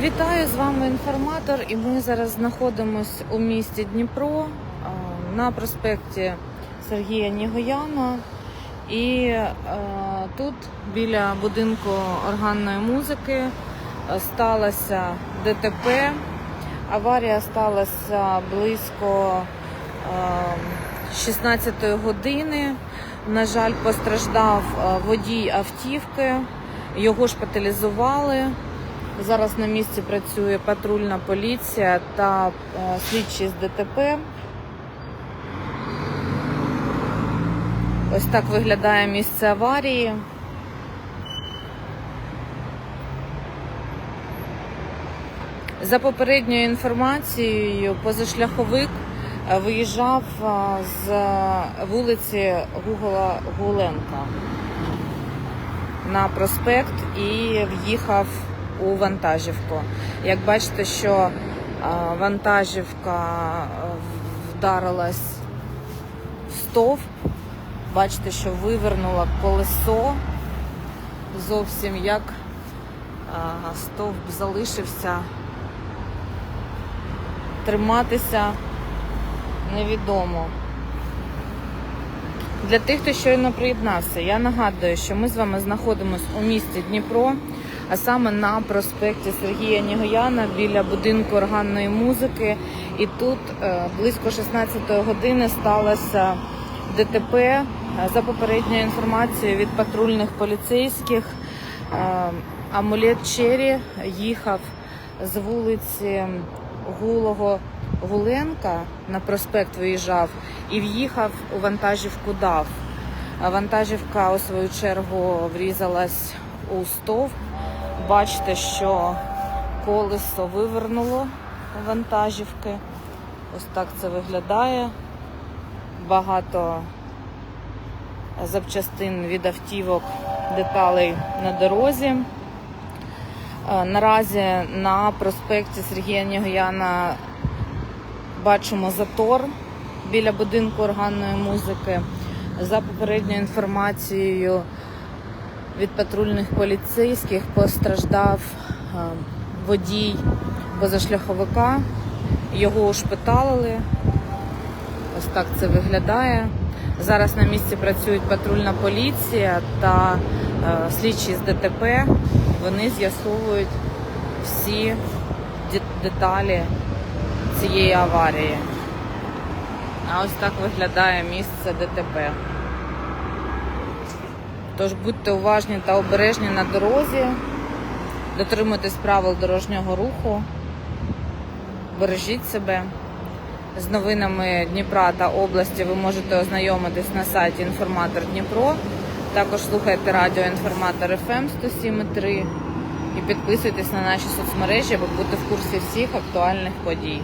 Вітаю з вами інформатор, і ми зараз знаходимося у місті Дніпро на проспекті Сергія Нігояна. І е, тут біля будинку органної музики е, сталося ДТП. Аварія сталася близько е, 16 години. На жаль, постраждав е, водій автівки, його шпиталізували. Зараз на місці працює патрульна поліція та е, слідчі з ДТП. Ось так виглядає місце аварії. За попередньою інформацією, позашляховик е, виїжджав е, з вулиці Гугола Гуленка на проспект і в'їхав у вантажівку. Як бачите, що е, вантажівка е, вдарилась в стовп, бачите, що вивернуло колесо зовсім як е, стовп залишився триматися невідомо. Для тих, хто щойно приєднався, я нагадую, що ми з вами знаходимося у місті Дніпро, а саме на проспекті Сергія Нігояна біля будинку органної музики. І тут е, близько 16 години сталося ДТП. Е, За попередньою інформацією від патрульних поліцейських, е, амулет Чері їхав з вулиці Гулого Гуленка на проспект виїжджав і в'їхав у вантажівку ДАВ. Вантажівка у свою чергу врізалась у стовп. Бачите, що колесо вивернуло вантажівки. Ось так це виглядає. Багато запчастин від автівок, деталей на дорозі. Е, Наразі на проспекті Сергія Нігояна бачимо затор біля будинку органної музики. За попередньою інформацією від патрульних поліцейських постраждав е, водій позашляховика. Його ушпиталили. Ось так це виглядає. Зараз на місці працюють патрульна поліція та е, слідчі з ДТП. Вони з'ясовують всі деталі цієї аварії. А ось так виглядає місце ДТП. Тож будьте уважні та обережні на дорозі, дотримуйтесь правил дорожнього руху, бережіть себе. З новинами Дніпра та області ви можете ознайомитись на сайті Інформатор Дніпро. Також слухайте радіо Інформатор ФМ 107.3 і підписуйтесь на наші соцмережі, аби бути в курсі всіх актуальних подій.